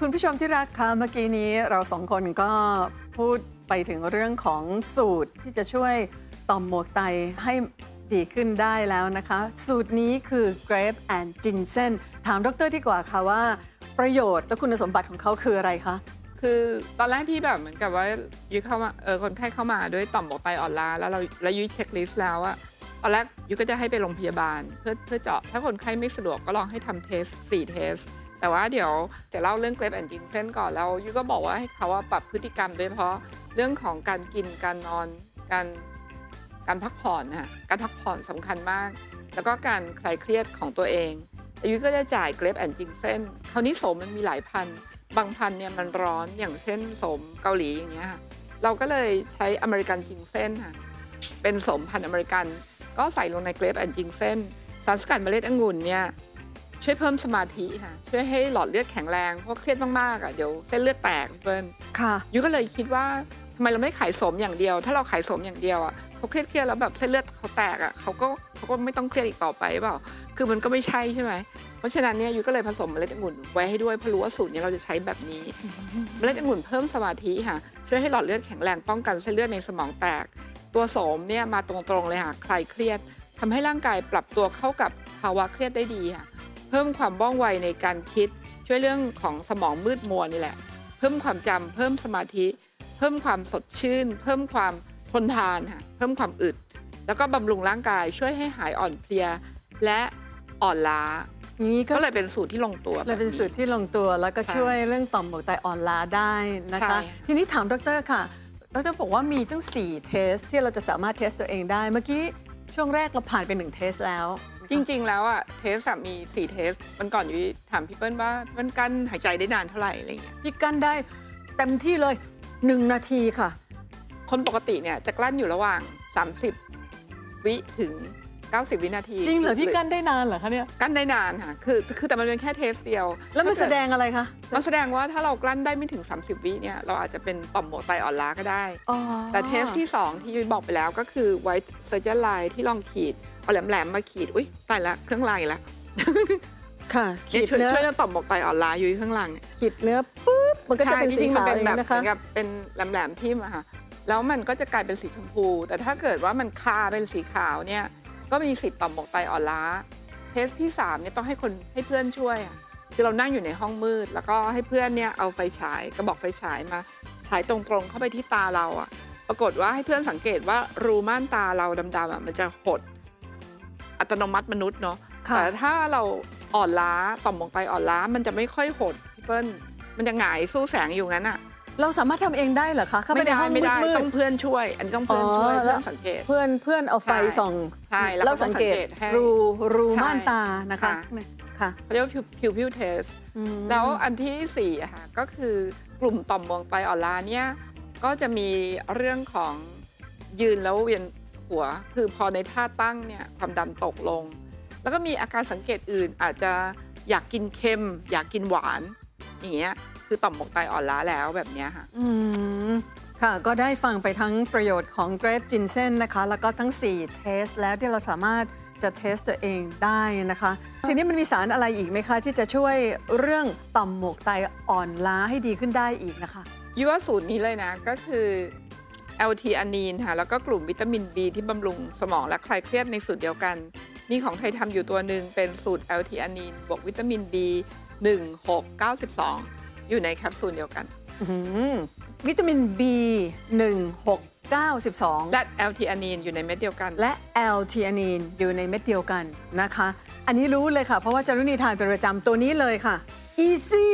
คุณผู้ชมที่รักคะเมื่อกี้นี้เราสองคนก็พูดไปถึงเรื่องของสูตรที่จะช่วยต่อมหมวกไตให้ดีขึ้นได้แล้วนะคะ สูตรนี้คือ grape and ginseng ถามดรดีกว่าค่ะว่า ประโยชน์และคุณสมบัติของเขาคืออะไรคะ คือตอนแรกที่แบบเหมือนกับว่ายุ้ยเข้ามาเออคนไข้เข้ามาด้วยต่อมหมวกไตอ่อนล้าแล้วเราแล้วยุ้ยเช็คลิสต์แล้วอะตอนแรกยุ้ยก็จะให้ไปโรงพยาบาลเพื่อเพื่อเจาะถ้าคนไข้ไม่สะดวกก็ลองให้ทำเทสสี่เทส แต่ว่าเดี๋ยวจะเล่าเรื่องเกรฟแอนจิงเซนก่อนแล้วยุ้ยก็บอกว่าให้เขาว่าปรับพฤติกรรมโดยเฉพาะเรื่องของการกินการนอนการการพักผ่อนนะการพักผ่อนสำคัญมาก แล้วก็การคลายเครียดของตัวเองอายุก็จะจ่ายเกรฟแอนจิงเซนคราวนี้สมมันมีหลายพัน บางพันเนี่ยมันร้อนอย่างเช่นสมเกาหลีอย่างเงี้ยค่ะเราก็เลยใช้อเมริกันจิงเซนค่ะเป็นสมพันธ์อเมริกัน ก็ใส่ลงในเกรฟแอนจิงเซนสารสกัดเมล็ดองุ่นเนี่ย ช่วยเพิ่มสมาธิค่ะช่วยให้หลอดเลือดแข็งแรงเพราะเครียดมากๆอะเดี๋ยวเส้นเลือดแตกพี่เปิ้ลค่ะยุก็เลยคิดว่าทำไมเราไม่ขายสมอย่างเดียว ถ้าเราขายสมอย่างเดียวอะเขาเครียดเครียดๆแล้วแบบเส้นเลือดเขาแตกอะเขาก็เขาก็ไม่ต้องเครียดอีกต่อไปเปล่าคือมันก็ไม่ใช่ใช่ไหมเพราะฉะนั้นเนี่ยยุก็เลยผสมเมล็ดองุ่นไว้ให้ด้วยเพราะรู้ว่าสูตรนี้เราจะใช้แบบนี้ เมล็ดองุ่นเพิ่มสมาธิค่ะช่วยให้หลอดเลือดแข็งแรงป้องกันเส้นเลือดในสมองแตก ตัวโสมเนี่ยมาตรงๆเลยค่ะคลายเครียดทำให้ร่างกายปรับตัวเข้ากับภาวะเครียดได้ดีค่ะเพิ่มความว่องไวในการคิด ช่วยเรื่องของสมองมืดมัวนี่แหละ เพิ่มความจำเพิ่มสมาธิ เพิ่มความสดชื่น เพิ่มความทนทานค่ะเพิ่มความอึด แล้วก็บำรุงร่างกายช่วยให้หายอ่อนเพลียและอ่อนล้าอย่างนี้ก็ก็เลยเป็นสูตรที่ลงตัวเลยเป็นแบบสูตรที่ลงตัวแล้วก็ใช่ช่วยเรื่องต่อมหมวกไตอ่อนล้าได้นะคะใช่ทีนี้ถามดรค่ะดรบอกว่ามีตั้ง 4 เทสที่เราจะสามารถเทสตัวเองได้เมื่อกี้ช่วงแรกเราผ่านไป1เทสแล้ว จริง ๆ แล้วอะเทสอะมี4เทสมันก่อนอยู่ถามพี่เปิ้ลว่าพี่เปิ้ลกั้นหายใจได้นานเท่าไหร่อะไรอย่างเงี้ยพี่กั้นได้เต็มที่เลย1นาทีค่ะ คนปกติเนี่ยจะกลั้นอยู่ระหว่าง 30 วิถึง 90 วินาทีจริงเหรอพี่กั้นได้นานเหรอคะเนี่ยกั้นได้นานค่ะคือคือแต่มันเป็นแค่เทสเดียวแล้วมันถ้าแสเกิดงอะไรคะมันแสดงว่าถ้าเรากลั้นได้ไม่ถึง 30 วิเนี่ยเราอาจจะเป็นต่อมหมวกไตอ่อนล้าก็ได้ อ๋อแต่เทสที่ 2 ที่ยุ้ยบอกไปแล้วก็คือไวท์เซอร์เจอร์ไลน์ที่ลองขีด เอาแหลมๆมาขีด อุ้ยตายละเครื่องลายละค่ะเนี่ยขีดช่วยเนื้อช่วยเรื่องต่อมหมวกไตอ่อนล้ายุ้ยข้างหลังเนี่ยขีดเนื้อปุ๊บมันก็จะใช่เป็นจสีริงๆมันขาวเป็นอย่างแบบนี้นะเหมืคะอนกับเป็นแหลมๆทิ่มอะค่ะแล้วมันก็จะกลายเป็นสีชมพู แต่ถ้าเกิดว่ามันคาเป็นสีขาวเนี่ย ก็มีสิทธิ์ต่อมหมวกไตอ่อนล้าเทสที่3เนี่ยต้องให้คนให้เพื่อนช่วยอะคือเรานั่งอยู่ในห้องมืด แล้วก็ให้เพื่อนเนี่ยเอาไฟฉายกระบอกไฟฉายมาฉายตรงๆเข้าไปที่ตาเราอะปรากฏว่าให้เพื่อนสังเกตว่ารูม่านตาเราดำๆอะมันจะหด อัตโนมัติมนุษย์เนาะค่ะแต่ถ้าเราอ่อนล้าต่อมหมวกไตอ่อนล้ามันจะไม่ค่อยหดพี่เปิ้ลมันจะหงายสู้แสงอยู่งั้นอะเราสามารถทำเองได้เหรอคะเข้าไปในห้องไม่ได้มืดต้องเพื่อนช่วย อันนี้ต้องเพื่อนช่วยอ๋อแล้เพื่วอนสังเกตๆเพื่อนเพื่อนเอาไฟใช่ส่องใช่แล้วก็เราสังเกตสังเกตให้รูรูใช่ม่านตานะคะค่ะค่ะเขาเรียกว่าพิวพิวพิวเทสอืมแล้วอันที่สี่อะค่ะก็คือกลุ่มต่อมหมวกไตอ่อนล้าเนี่ยก็จะมีเรื่องของยืนแล้วเวียน หัว คือพอในท่าตั้งเนี่ยความดันตกลง แล้วก็มีอาการสังเกตอื่นอาจจะอยากกินเค็ม อยากกินหวานอย่างเงี้ยคือต่อมหมวกไตอ่อนล้าแล้วแบบเนี้ยค่ะ อืมค่ะ ก็ได้ฟังไปทั้งประโยชน์ของ grape ginseng นะคะ แล้วก็ทั้ง 4 เทส แล้วที่เราสามารถจะเทสตัวเองได้นะคะ ทีนี้มันมีสารอะไรอีกไหมคะ ที่จะช่วยเรื่องต่อมหมวกไตอ่อนล้าให้ดีขึ้นได้อีกนะคะยี่ว่าสูตรนี้เลยนะก็คือ LT อานีนค่ะแล้วก็กลุ่มวิตามิน B ที่บำรุงสมองและคลายเครียดในสูตรเดียวกัน มีของไทยทำอยู่ตัวหนึ่งเป็นสูตร LT อานีนบวกวิตามิน B 1 6 92 อยู่ในแคปซูลเดียวกันอื้อหือวิตามิน B 1 6 9และ LT อานีนอยู่ในเม็ดเดียวกัน12และ L ทีอานีนอยู่ในเม็ดเดียวกันนะคะ อันนี้รู้เลยค่ะ เพราะว่าจารุณีทานเป็นประจำตัวนี้เลยค่ะ Easy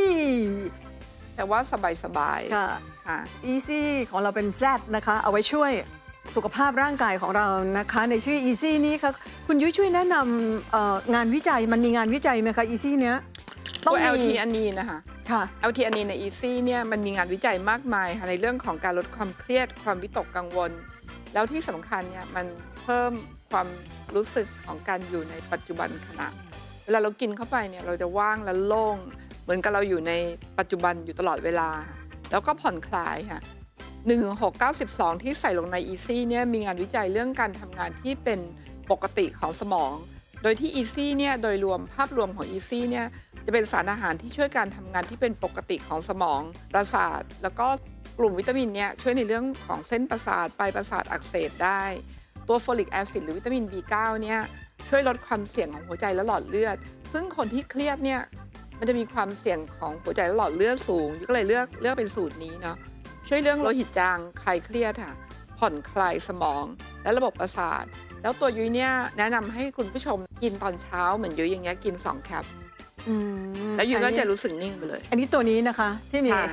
แต่ว่าสบายๆค่ะ ค่ะ Easy ของเราเป็น Z นะคะ เอาไว้ช่วยสุขภาพร่างกายของเรานะคะ ในชื่อ Easy นี้ค่ะคุณยุ้ยช่วยแนะนำเอ่องานวิจัยมันมีงานวิจัยไหมคะ Easy เนี้ยต้ตัองวมี LT อานีนนะคะ ค่ะ LT อานีนใน Easy เนี่ยมันมีงานวิจัยมากมายค่ะในเรื่องของการลดความเครียดความวิตกกังวล แล้วที่สำคัญเนี่ยมันเพิ่มความรู้สึกของการอยู่ในปัจจุบันขณะเวลาเรากินเข้าไปเนี่ยเราจะว่างและโล่ง เหมือนกับเราอยู่ในปัจจุบันอยู่ตลอดเวลา แล้วก็ผ่อนคลายค่ะ1692ที่ใส่ลงใน Easy เนี่ยมีงานวิจัยเรื่องการทำงานที่เป็นปกติของสมอง โดยที่ Easy เนี่ยโดยรวมภาพรวมของ Easy เนี่ยจะเป็นสารอาหารที่ช่วยการทำงานที่เป็นปกติของสมองประสาท แล้วก็กลุ่มวิตามินเนี่ยช่วยในเรื่องของเส้นประสาทปลายประสาทอักเสบได้ ตัวโฟลิกแอซิดหรือวิตามิน B9 เนี่ยช่วยลดความเสี่ยงของหัวใจและหลอดเลือด ซึ่งคนที่เครียดเนี่ย มันจะมีความเสี่ยงของหัวใจและหลอดเลือดสูงยุ้ยก็เลยเลือกเลือกเป็นสูตรนี้เนาะช่วยเรื่องโลหิตจางคลายเครียดค่ะผ่อนคลายสมอง และระบบประสาท แล้วตัวยุ้ยเนี่ยแนะนำให้คุณผู้ชมกินตอนเช้าเหมือนยุ้ยอย่างเงี้ยกิน 2 แคปอืมแล้วยุ้ยก็อันนี้จะรู้สึกนิ่งไปเลย อันนี้ตัวนี้นะคะ ที่มีใช่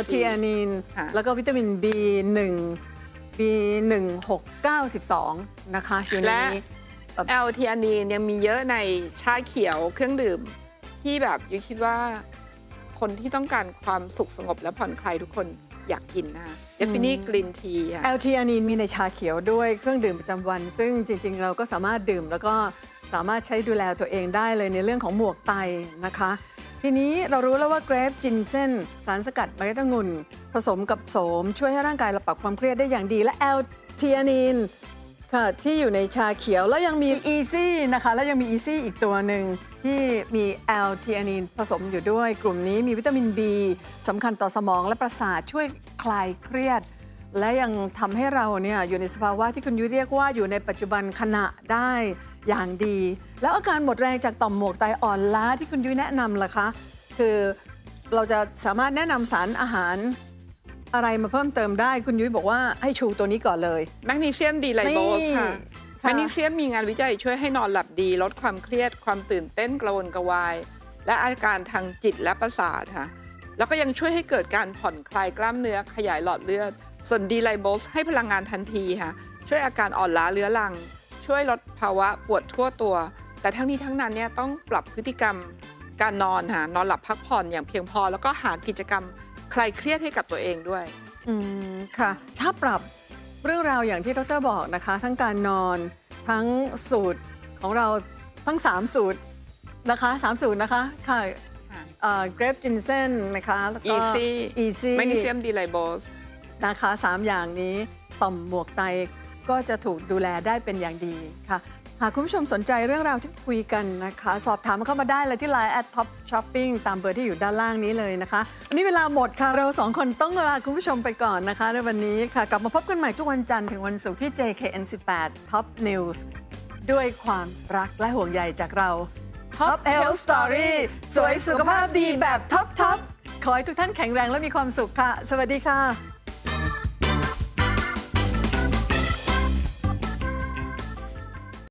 l t อ a n i n ค่ะแล้วก็วิตามิน B1 B1 6 9 12นะคะอยู่ในและนี้แอลทีอานีนยังมีเยอะในชาเขียวเครื่องดื่ม ที่แบบยุ้ยคิดว่า คนที่ต้องการความสุขสงบและผ่อนคลายทุกคนอยากกินนะคะเดฟินี่กรีนทีอะ l t อ a n i n มีในชาเขียวด้วยเครื่องดื่มประจำวัน ซึ่งจริง ๆ เราก็สามารถดื่มแล้วก็สามารถใช้ดูแลตัวเองได้เลยในเรื่องของหมวกไตนะคะ ทีนี้เรารู้แล้วว่าเกรฟจินเซนสารสกัดเมล็ดองุ่น ผสมกับโสม ช่วยให้ร่างกายเราปรับความเครียดได้อย่างดีและ l t อ a n i n ค่ะที่อยู่ในชาเขียวแล้วยังมี Easy นะคะ แล้วยังมี Easy อีกตัวหนึ่ง ที่มี l t อ a n i n ผสมอยู่ด้วย กลุ่มนี้มีวิตามิน B สำคัญต่อสมองและประสาทช่วยคลายเครียด และยังทำให้เราเนี่ยอยู่ในสภาวะที่คุณยุ้ยเรียกว่าอยู่ในปัจจุบันขณะได้อย่างดี แล้วอาการหมดแรงจากต่อมหมวกไตอ่อนล้าที่คุณยุ้ยแนะนำล่ะคะ คือเราจะสามารถแนะนำสารอาหารอะไรมาเพิ่มเติมได้ คุณยุ้ยบอกว่าให้ชูตัวนี้ก่อนเลย แมกนีเซียมดีไลโบสค่ะ แมกนีเซียมมีงานวิจัยช่วยให้นอนหลับดี ลดความเครียด ความตื่นเต้นกระวนกระวาย และอาการทางจิตและประสาทค่ะแล้วก็ยังช่วยให้เกิดการผ่อนคลายกล้ามเนื้อขยายหลอดเลือด ส่วนดีไลโบสให้พลังงานทันทีค่ะช่วยอาการอ่อนล้าเรื้อรัง ช่วยลดภาวะปวดทั่วตัว แต่ทั้งนี้ทั้งนั้นเนี่ยต้องปรับพฤติกรรมการนอนค่ะนอนหลับพักผ่อนอย่างเพียงพอ แล้วก็หากิจกรรมคลายเครียดให้กับตัวเองด้วย อืมค่ะ ถ้าปรับ เรื่องราวอย่างที่ดรบอกนะคะ ทั้งการนอนทั้งสูตรของเราทั้ง 3 สูตรนะคะ3สูตรนะคะค่ะเกรฟจินเซนนะคะแล้วก็ Easy Easy แมกนีเซียมดีไลโบสนะคะ 3 อย่างนี้ต่อมหมวกไต ก็จะถูกดูแลได้เป็นอย่างดีค่ะ หากคุณผู้ชมสนใจเรื่องราวที่คุยกันนะคะ สอบถามเข้ามาได้เลยที่ Line at Top Shopping ตามเบอร์ที่อยู่ด้านล่างนี้เลยนะคะวันนี้เวลาหมดค่ะ เราสองคนต้องลาคุณผู้ชมไปก่อนนะคะ ในวันนี้ค่ะ กลับมาพบกันใหม่ทุกวันจันทร์ถึงวันศุกร์ที่ JKN 18 Top News ด้วยความรักและห่วงใยจากเรา Top Health Story สวยสุขภาพดีแบบท็อปทขอให้ทุกท่านแข็งแรงและมีความสุขค่ะ สวัสดีค่ะ